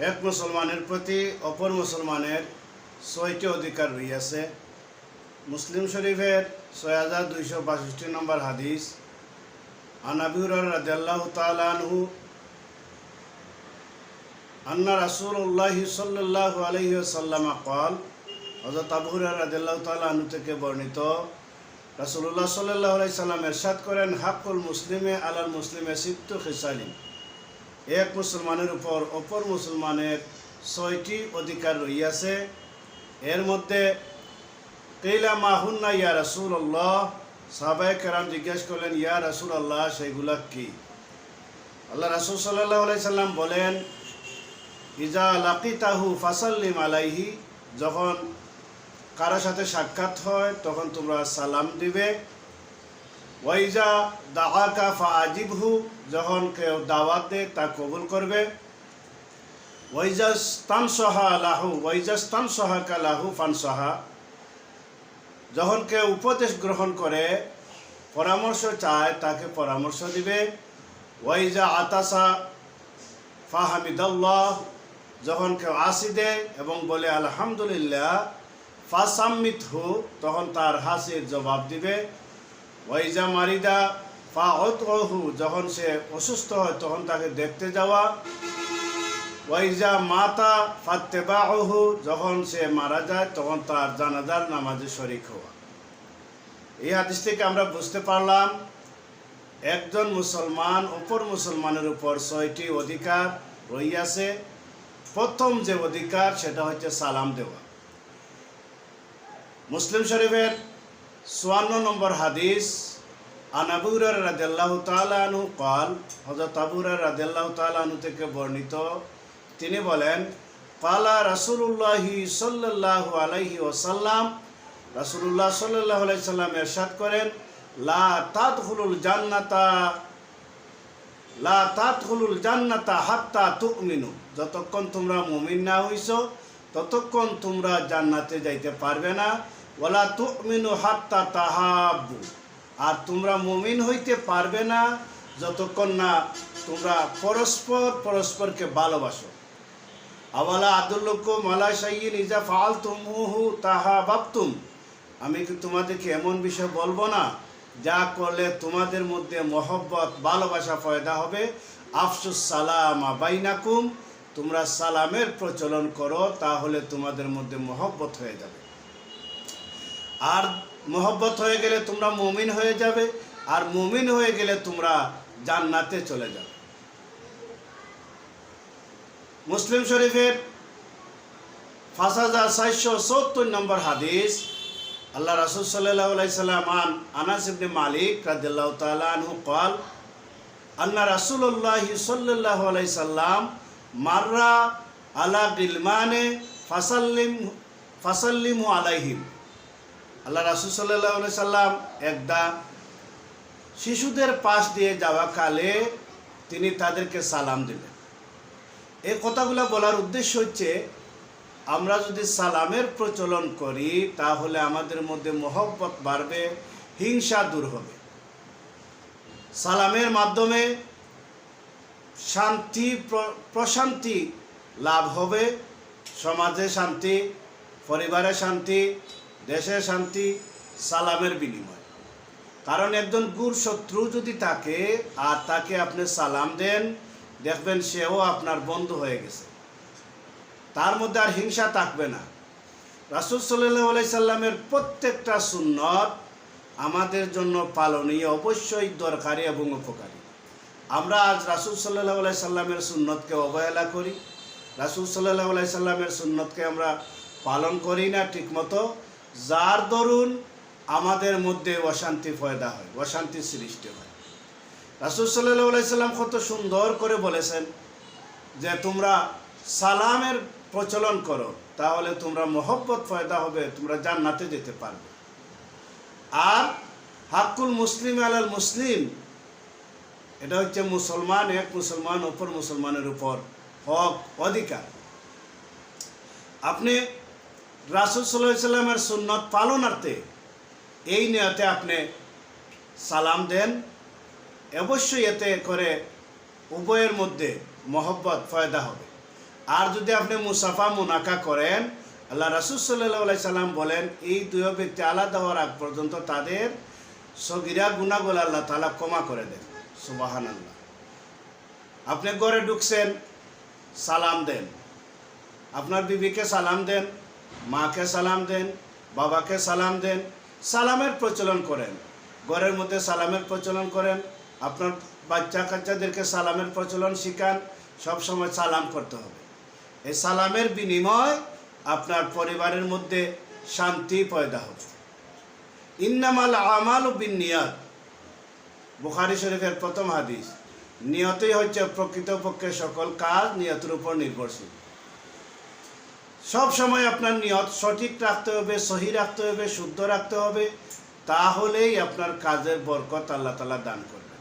এক মুসলমানের প্রতি অপর মুসলমানের ছয়টি অধিকার রইয়াছে। মুসলিম শরীফের ছয় হাজার দুইশো বাষট্টি নম্বর হাদিস আনাবিউর রাজাল্লাহ তালু আন্না রাসুল্লাহ সাল্লাহ আলহি সাল্লামা কল হজরত আবুর রাজাল্লাহ তালু থেকে বর্ণিত রাসুল্লাহ সাল্লাহ আলাই সাল্লাম এরশাদ করেন হাকুল মুসলিমে আলাল মুসলিমে সিপ্ত খিসালিম এক মুসলমানের উপর, অপর মুসলমানের ছয়টি অধিকার রইয়াছে এর মধ্যে, কেইলা মাহুন্না ইয়া রাসুল আল্লাহ সাহাবায় কেরাম জিজ্ঞেস করলেন, ইয়া রাসুল আল্লাহ সেগুলা কি? আল্লাহ রাসুল সাল্লাহ সাল্লাম বলেন, ইজা লাকি তাহু ফাসাল্লিম আলাইহি। যখন কারও সাথে সাক্ষাৎ হয়, তখন তোমরা সালাম দিবে। ওয়াইজা দাওয়াকা ফা আজিবহু যখন কেউ দাওয়াত দেয় তা কবুল করবে ওয়াইজা স্তান সহা লাহু ওয়াইজা স্তান সহাকা লাহু ফান সহা যখন কেউ উপদেশ গ্রহণ করে, পরামর্শ চায়, তাকে পরামর্শ দিবে, ওয়াইজা আতাসা ফাহামিদাল্লাহ, যখন কেউ আসি দেয় এবং বলে, আলহামদুলিল্লাহ ফাসাম্মিত হু তখন তার হাসির জবাব দিবে ওয়াইজা মারিদা ফা হু যখন সে অসুস্থ হয়, তখন তাকে দেখতে যাওয়া। ওয়াইজা মাতা ফাত্তেবাহু যখন সে মারা যায়, তখন তার জানাজার নামাজে শরিক হওয়া। এই হাদিস থেকে আমরা বুঝতে পারলাম, একজন মুসলমান, অপর মুসলমানের উপর ছয়টি অধিকার রইয়াছে। প্রথম যে অধিকার, সেটা হচ্ছে সালাম দেওয়া। মুসলিম শরীফের চুয়ান্ন নম্বর হাদিস আনাবুর রাজাল্লাহ তালু কল হজরত আবুর রাজাল্লাহ তালু থেকে বর্ণিত, তিনি বলেন, কালা রাসুল্লাহি সাল্লাহ আলাইহি ওসাল্লাম রাসুল্লাহ সাল্লাহ আলাইসাল্লাম এরশাদ করেন, লা তাদখুলুল জান্নাতা, লা তাদখুলুল জান্নাতা হাত্তা তুমিনু, যতক্ষণ তোমরা মুমিন না হইছ, ততক্ষণ তোমরা জান্নাতে যাইতে পারবে না। ওলা তুমিনু হাত্তা তাহাব্বু। আর তোমরা মুমিন হইতে পারবে না যতক্ষণ না তোমরা পরস্পর পরস্পরকে ভালোবাসো। আওয়ালা আদুল্লকুম আলা সাইয়িন ইজা ফাল তুমুহু তাহা বাপতুম আমি কি তোমাদেরকে এমন বিষয় বলব না? যা করলে তোমাদের মধ্যে মহব্বত, ভালোবাসা পয়দা হবে। আফসুস সালামা বাইনাকুম। তোমরা সালামের প্রচলন করো, তাহলে তোমাদের মধ্যে মহব্বত হয়ে যাবে। আর মোহব্বত হয়ে গেলে তোমরা মমিন হয়ে যাবে, আর মমিন হয়ে গেলে তোমরা জান্নাতে চলে যাবে। মুসলিম শরীফের পাঁচ হাজার চারশো সত্তর নম্বর হাদিস, আল্লাহ রাসুল সাল্লাহ সাল্লাম আন আনাস মালিক রাদিল্লাহ তালু কল আল্লাহ রাসুল্লাহ সাল্লাহ আলাই মাররা আলা গিলমানে ফাসাল্লিম, ফাসাল্লিমু আলাইহিম। আল্লাহ রাসুল সাল্লাহ সাল্লাম একদা শিশুদের পাশ দিয়ে যাওয়া কালে তিনি তাদেরকে সালাম দিলেন। এই কথাগুলো বলার উদ্দেশ্য হচ্ছে, আমরা যদি সালামের প্রচলন করি, তাহলে আমাদের মধ্যে মহব্বত বাড়বে, হিংসা দূর হবে। সালামের মাধ্যমে শান্তি, প্র- প্রশান্তি লাভ হবে, সমাজে শান্তি, পরিবারে শান্তি দেশে শান্তি, সালামের বিনিময়। কারণ একজন গুর শত্রু যদি থাকে আর তাকে আপনি সালাম দেন, দেখবেন সেও আপনার বন্ধু হয়ে গেছে। তার মধ্যে আর হিংসা থাকবে না। রাসুল সাল্লাহ আলাই সাল্লামের প্রত্যেকটা সুন্নত আমাদের জন্য পালনীয়, অবশ্যই দরকারি এবং উপকারী। আমরা আজ রাসুল সাল্লাহ আলাই সাল্লামের সুন্নতকে অবহেলা করি। রাসুল সাল্লাহ আলাই সাল্লামের সুন্নতকে আমরা পালন করি না ঠিকমতো। যার দরুন আমাদের মধ্যে অশান্তি ফয়দা হয়, অশান্তি সৃষ্টি হয়। রাসুল সাল্লাহ সাল্লাম কত সুন্দর করে বলেছেন যে, তোমরা সালামের প্রচলন করো, তাহলে তোমরা মহব্বত ফয়দা হবে, তোমরা জান্নাতে যেতে পারবে। আর হাক্কুল মুসলিম আলাল মুসলিম, এটা হচ্ছে মুসলমান, এক মুসলমান, অপর মুসলমানের উপর হক, অধিকার। আপনি রাসুল সাল্লাহ সাল্লামের সুন্নত পালনার্থে এই নিয়তে আপনি সালাম দেন। অবশ্যই এতে করে উভয়ের মধ্যে মহব্বত ফয়দা হবে। আর যদি আপনি মুসাফা মুনাকা করেন, আল্লাহ রাসুল সাল্লাহ সাল্লাম বলেন, এই দুই ব্যক্তি আলাদা হওয়ার আগ পর্যন্ত তাদের সগিরা গুণাগুলো আল্লাহ তালা ক্ষমা করে দেন। সুবাহান আল্লাহ আপনি ঘরে ঢুকছেন, সালাম দেন। আপনার বিবিকে সালাম দেন। মাকে সালাম দেন, বাবাকে সালাম দেন, সালামের প্রচলন করেন। ঘরের মধ্যে সালামের প্রচলন করেন, আপনার বাচ্চা কাচ্চাদেরকে সালামের প্রচলন শিখান সবসময় সালাম করতে হবে। এই সালামের বিনিময় আপনার পরিবারের মধ্যে শান্তি পয়দা হবে। ইন্নামাল আমাল বিন নিয়াত বুখারি শরীফের প্রথম হাদিস, নিয়তই হচ্ছে প্রকৃতপক্ষে সকল কাজ নিয়তের উপর নির্ভরশীল। সব সময় আপনার নিয়ত সঠিক রাখতে হবে, সহি রাখতে হবে, শুদ্ধ রাখতে হবে, তাহলেই আপনার কাজের বরকত আল্লাহ তালা দান করে